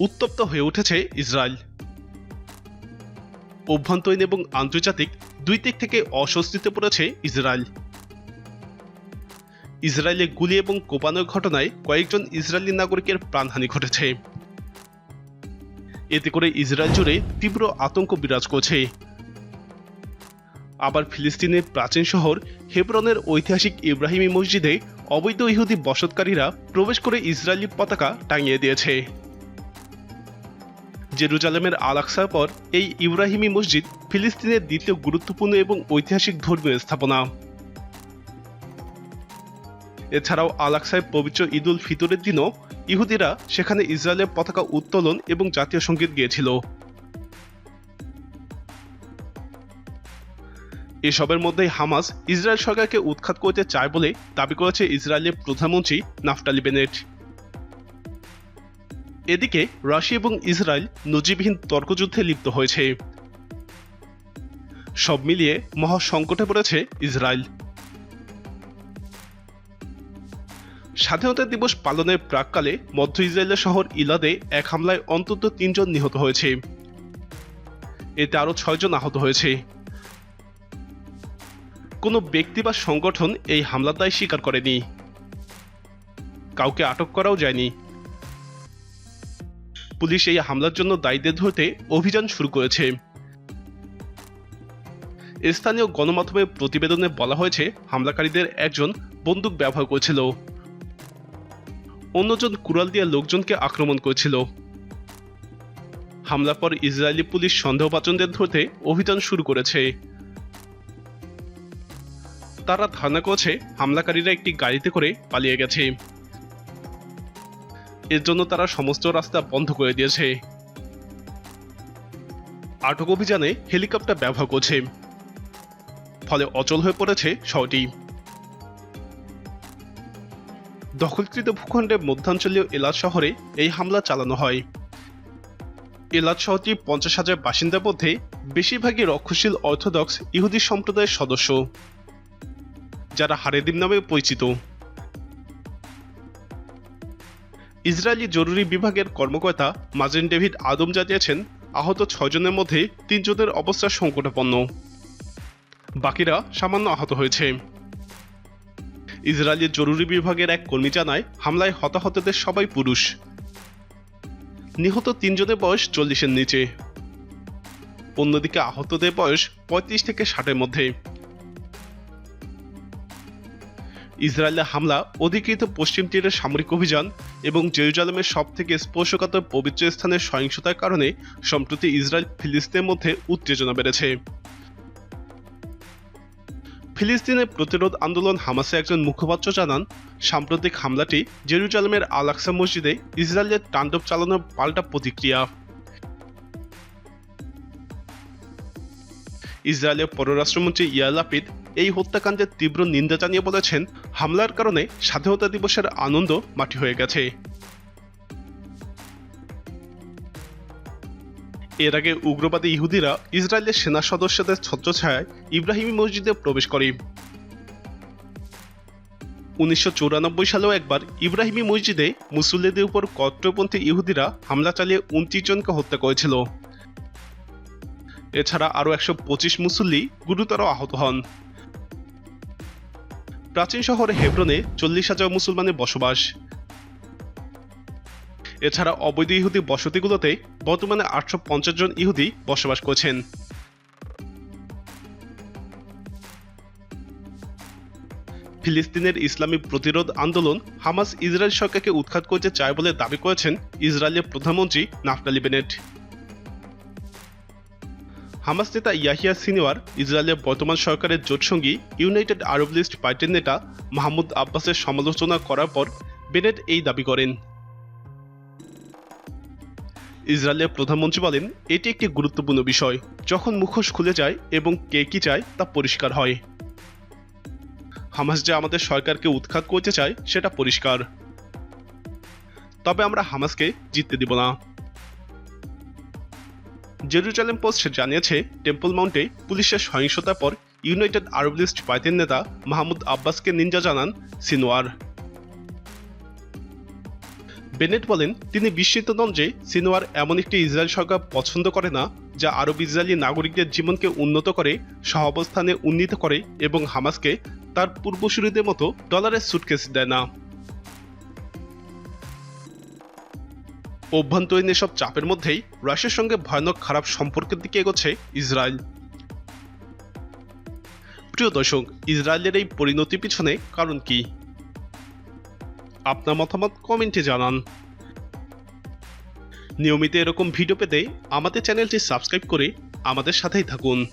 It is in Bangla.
উত্তপ্ত হয়ে উঠেছে ইসরায়েল। অভ্যন্তরীণ এবং আন্তর্জাতিক দুই দিক থেকে অস্বস্তিতে পড়েছে ইসরায়েল। ইসরায়েলে গুলি এবং কোপানোর ঘটনায় কয়েকজন ইসরায়েলি নাগরিকের প্রাণহানি ঘটেছে। এতে করে ইসরায়েল জুড়ে তীব্র আতঙ্ক বিরাজ করছে। আবার ফিলিস্তিনের প্রাচীন শহর হেব্রনের ঐতিহাসিক ইব্রাহিমী মসজিদে অবৈধ ইহুদি বসতকারীরা প্রবেশ করে ইসরায়েলি পতাকা টাঙিয়ে দিয়েছে। জেরুজালেমের আলাক্সার পর এই ইব্রাহিমী মসজিদ ফিলিস্তিনের দ্বিতীয় গুরুত্বপূর্ণ এবং ঐতিহাসিক ধর্মীয় স্থাপনা। এছাড়াও আলাক্সায় পবিত্র ঈদুল ফিতরের দিনও ইহুদিরা সেখানে ইসরায়েলের পতাকা উত্তোলন এবং জাতীয় সংগীত গিয়েছিল। এসবের মধ্যেই হামাস ইসরায়েল সরকারকে উৎখাত করতে চায় বলে দাবি করেছে ইসরায়েলের প্রধানমন্ত্রী নাফটালি বেনেট। এদিকে রাশিয়া এবং ইসরায়েল নজিরবিহীন তর্কযুদ্ধে লিপ্ত হয়েছে। সব মিলিয়ে মহা সংকটে পড়েছে ইসরায়েল। স্বাধীনতা দিবস পালনের প্রাককালে মধ্য ইসরায়েলের শহর ইলাদে এক হামলায় অন্তত তিনজন নিহত হয়েছে। এতে আরও ছয়জন আহত হয়েছে। কোনো ব্যক্তি বা সংগঠন এই হামলার দায় স্বীকার করেনি। কাউকে আটক করাও যায়নি। পুলিশ এই হামলার জন্য দায়ীদের ধরতে অভিযান শুরু করেছে। স্থানীয় গণমাধ্যমের প্রতিবেদনে বলা হয়েছে, হামলাকারীদের একজন বন্দুক ব্যবহার করেছিল। অন্যজন কুড়াল দিয়ে লোকজনকে আক্রমণ করেছিল। হামলার পর ইসরায়েলি পুলিশ সন্দেহভাজনদের ধরতে অভিযান শুরু করেছে। তারা ধারণা করছে, হামলাকারীরা একটি গাড়িতে করে পালিয়ে গেছে। এর জন্য তারা সমস্ত রাস্তা বন্ধ করে দিয়েছে। আটক অভিযানে হেলিকপ্টার ব্যবহার করছে। ফলে অচল হয়ে পড়েছে শহরটি। দখলকৃত ভূখণ্ডের মধ্যাঞ্চলীয় এলাদ শহরে এই হামলা চালানো হয়। এলাদ শহরটি পঞ্চাশ হাজার বাসিন্দার মধ্যে বেশিরভাগই রক্ষশীল অর্থোডক্স ইহুদি সম্প্রদায়ের সদস্য, যারা হারেদিম নামে পরিচিত। ইসরায়েলি জরুরি বিভাগের কর্মকর্তা মাজেন ডেভিড আদম জানিয়েছেন, আহত ছয়জনের মধ্যে তিনজনের অবস্থা সংকটাপন্ন। বাকিরা সামান্য আহত হয়েছে। ইসরায়েলের জরুরি বিভাগের এক কর্মী জানায়, হামলায় হতাহতদের সবাই পুরুষ। নিহত তিনজনের বয়স চল্লিশের নিচে। অন্যদিকে আহতদের বয়স পঁয়ত্রিশ থেকে ষাটের মধ্যে। ইসরায়েলের হামলা অধিকৃত পশ্চিম তীরের সামরিক অভিযান এবং জেরুজালেমের সব থেকে স্পর্শকাতর পবিত্র স্থানের সহিংসতার কারণে সম্প্রতি ইসরায়েল ফিলিস্তিনের মধ্যে উত্তেজনা বেড়েছে। ফিলিস্তিনের প্রতিরোধ আন্দোলন হামাসে একজন মুখপাত্র জানান, সাম্প্রতিক হামলাটি জেরুজালেমের আলাক্সা মসজিদে ইসরায়েলের তাণ্ডব চালানোর পাল্টা প্রতিক্রিয়া। ইসরায়েলের পররাষ্ট্রমন্ত্রী ইয়ার লাপিদ এই হত্যাকাণ্ডের তীব্র নিন্দা জানিয়ে বলেছেন, হামলার কারণে স্বাধীনতা দিবসের আনন্দ মাটি হয়ে গেছে। এর আগে উগ্রবাদী ইহুদিরা ইসরায়েলের সেনা সদস্যদের ছত্রছায়ায় ইব্রাহিমী মসজিদে প্রবেশ করে। উনিশশো সালেও একবার ইব্রাহিমী মসজিদে মুসল্লিদের উপর কট্টরপন্থী ইহুদিরা হামলা চালিয়ে উনত্রিশ জনকে হত্যা করেছিল। এছাড়া আরও একশো পঁচিশ মুসল্লি গুরুতর আহত হন। প্রাচীন শহরে হেব্রনে চল্লিশ হাজার মুসলমানের বসবাস। এছাড়া অবৈধ ইহুদি বসতিগুলোতে বর্তমানে আটশো পঞ্চাশ জন ইহুদি বসবাস করছেন। ফিলিস্তিনের ইসলামী প্রতিরোধ আন্দোলন হামাস ইসরায়েল সরকারকে উৎখাত করতে চায় বলে দাবি করেছেন ইসরায়েলের প্রধানমন্ত্রী নাফটালি বেনেট। হামাস নেতা ইয়াহিয়া সিনিওয়ার ইসরায়েলের বর্তমান সরকারের জোটসঙ্গী ইউনাইটেড আরব লিস্ট পার্টির নেতা মাহমুদ আব্বাসের সমালোচনা করার পর বেনেট এই দাবি করেন। ইসরায়েলের প্রধানমন্ত্রী বলেন, এটি একটি গুরুত্বপূর্ণ বিষয়। যখন মুখোশ খুলে যায় এবং কে কি চায় তা পরিষ্কার হয়। হামাস যে আমাদের সরকারকে উৎখাত করতে চায়, সেটা পরিষ্কার। তবে আমরা হামাসকে জিততে দিব না। জেরুজালেম পোস্ট জানিয়েছে, টেম্পল মাউন্টে পুলিশের সহিংসতার পর ইউনাইটেড আরব লিস্ট পার্টির নেতা মাহমুদ আব্বাসকে নিন্দা জানান সিনোয়ার। বেনেট বলেন, তিনি বিস্মিত নন যে সিনোয়ার এমন একটি ইসরায়েল সরকার পছন্দ করে না, যা আরব ইসরায়েলি নাগরিকদের জীবনকে উন্নত করে, সহাবস্থানে উন্নীত করে এবং হামাসকে তার পূর্বসূরিদের মতো ডলারের সুটকেস দেয় না। অভ্যন্তরীণ এসব চাপের মধ্যেই রাশিয়ার সঙ্গে ভয়ানক খারাপ সম্পর্কের দিকে এগোচ্ছে ইসরায়েল। প্রিয় দর্শক, ইসরায়েলের এই পরিণতি পিছনে কারণ কি? আপনার মতামত কমেন্টে জানান। নিয়মিত এরকম ভিডিও পেতে আমাদের চ্যানেলটি সাবস্ক্রাইব করে আমাদের সাথেই থাকুন।